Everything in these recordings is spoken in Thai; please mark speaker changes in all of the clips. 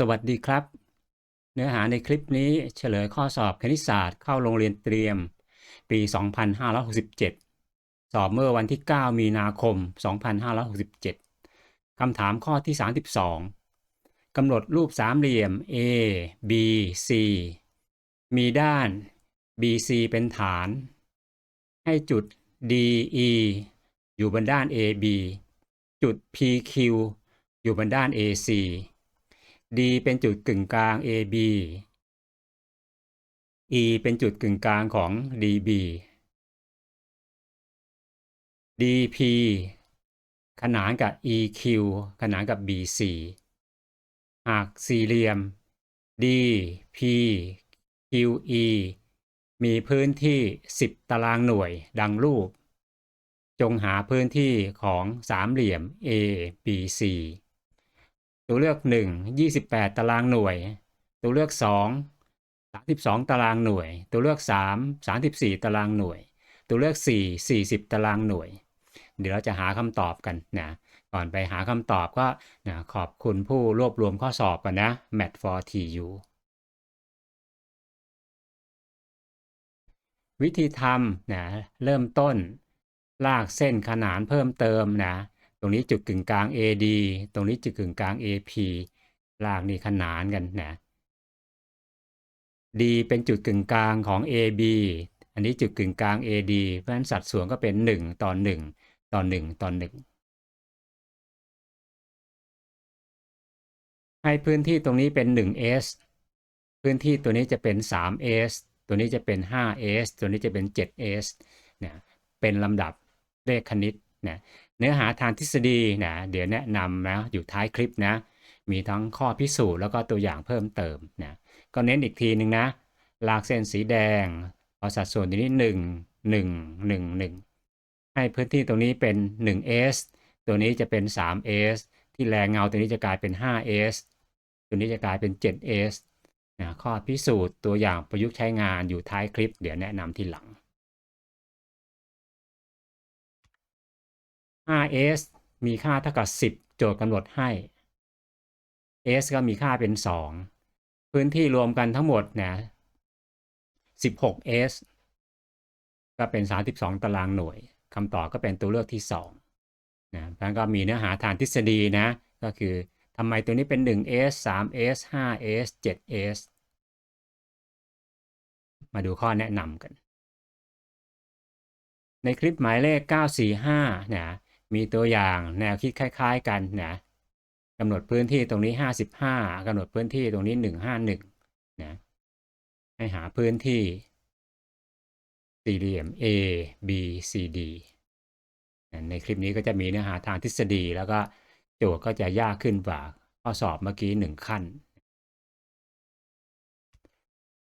Speaker 1: สวัสดีครับ เนื้อหาในคลิปนี้เฉลยข้อสอบคณิตศาสตร์เข้าโรงเรียนเตรียม ปี 2567 สอบเมื่อวันที่ 9 มีนาคม 2567 คำถามข้อที่ 32 กำหนดรูปสามเหลี่ยม A B C มีด้าน BC เป็นฐาน ให้จุด DE อยู่บนด้าน AB จุด PQ อยู่บนด้าน AC D เป็นจุดกึ่งกลาง AB E เป็นจุดกึ่งกลางของ DB DP ขนานกับ EQ ขนานกับ BC หากสี่เหลี่ยม DPQE มีพื้นที่ 10 ตารางหน่วยดังรูป จงหาพื้นที่ของสามเหลี่ยม ABC ตัวเลือก 1 28 ตารางหน่วย ตัวเลือก 2 32 ตารางหน่วย ตัวเลือก 3 34 ตารางหน่วย ตัวเลือก 4 40 ตารางหน่วย เดี๋ยวเราจะหาคำตอบกันนะก่อนไปหาคำตอบก็นะขอบคุณผู้รวบรวมข้อสอบกันนะ Mat for TU วิธีทำนะเริ่มต้น ลากเส้นขนานเพิ่มเติมนะ รงนี้จุดกึ่งกลาง AD ตรงนี้จุดกึ่งกลาง AP ลากนี่ขนานกันนะ D เป็นจุดกึ่งกลางของ AB อันนี้จุดกึ่งกลาง AD เพราะฉะนั้นสัดส่วนก็เป็น 1 ต่อ 1 ต่อ 1 ต่อ 1 ให้พื้นที่ตรงนี้เป็น 1s พื้นที่ตัวนี้จะเป็น 3s ตัวนี้จะเป็น 5s ตัวนี้จะเป็น 7s เนะเป็นลำดับเลขคณิตนะ เนื้อหาทางทฤษฎีนะเดี๋ยวแนะนำนะอยู่ท้ายคลิปนะมีทั้งข้อพิสูจน์แล้วก็ตัวอย่างเพิ่มเติมนะก็เน้นอีกทีหนึ่งนะลากเส้นสีแดงพอสัดส่วนตัวนี้ 1 1 1 1 ให้พื้นที่ตรงนี้เป็น 1s ตัวนี้จะเป็น 3s ที่แรงเงาตัวนี้จะกลายเป็น 5s ตัวนี้จะกลายเป็น 7s นะข้อพิสูจน์ตัวอย่างประยุกต์ใช้งานอยู่ท้ายคลิป เดี๋ยวแนะนำทีหลัง 5s มีค่าเท่ากับ 10 โจทย์กำหนดให้ s ก็มีค่าเป็น 2 พื้นที่รวมกันทั้งหมดนะ 16s ก็เป็น 32 ตารางหน่วยคำตอบก็เป็นตัวเลือกที่2นะแล้วก็มีเนื้อหาทางทฤษฎีนะ ก็คือทำไมตัวนี้เป็น 1s 3s 5s 7s มาดูข้อแนะนำกัน ในคลิปหมายเลข 945นะ มีตัวอย่างแนวคิดคล้ายๆกันนะกำหนดพื้นที่ตรงนี้ 55กำหนดพื้นที่ตรงนี้ 151นะให้หาพื้นที่สี่เหลี่ยม A B C D ในคลิปนี้ก็จะมีเนื้อหาทางทฤษฎี แล้วก็โจทย์ก็จะยากขึ้นกว่าข้อสอบเมื่อกี้หนึ่งขั้น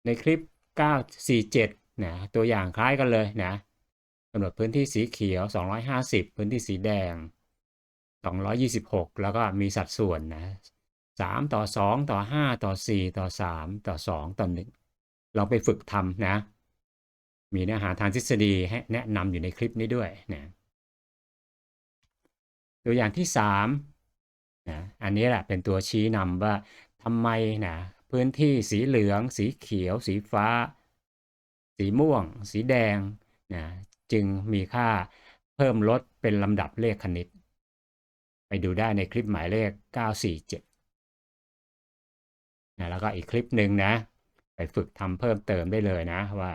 Speaker 1: ในคลิป 947นะตัวอย่างคล้ายกันเลยนะำหนดพื้นที่สีเขียว 250 พื้นที่สีแดง 226 แล้วก็มีสัดส่วนนะ 3 ต่อ 2 ต่อ 5 ต่อ 4 ต่อ 3 ต่อ 2 ต่อ1ลองไปฝึกทำนะ มีเนื้อหาทางทฤษฎีให้แนะนำอยู่ในคลิปนี้ด้วยนะตัวอย่างที่3นะอันนี้แหละเป็นตัวชี้นำว่าทำไมนะพื้นที่สีเหลือง สีเขียว สีฟ้า สีม่วง สีแดงนะ จึงมีค่าเพิ่มลดเป็นลำดับเลขคณิต ไปดูได้ในคลิปหมายเลข 947นะแล้วก็อีกคลิปหนึ่งนะ ไปฝึกทำเพิ่มเติมได้เลยนะว่า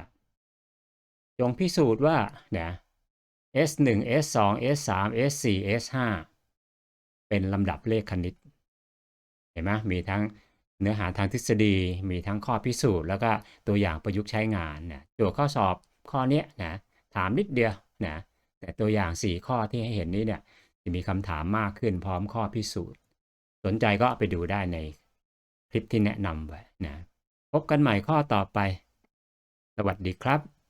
Speaker 1: จงพิสูจน์ว่านะ S1 S2 S3 S4 S5 เป็นลำดับเลขคณิต เห็นไหมมีทั้งเนื้อหาทางทฤษฎี มีทั้งข้อพิสูจน์ แล้วก็ตัวอย่างประยุกต์ใช้งานนะตัวข้อสอบข้อนี้นะ ถามนิดเดียวนะแต่ตัวอย่าง 4 ข้อที่ให้เห็นนี้เนี่ยจะมีคำถามมากขึ้นพร้อมข้อพิสูจน์ สนใจก็ไปดูได้ในคลิปที่แนะนำไว้นะพบกันใหม่ข้อต่อไป สวัสดีครับ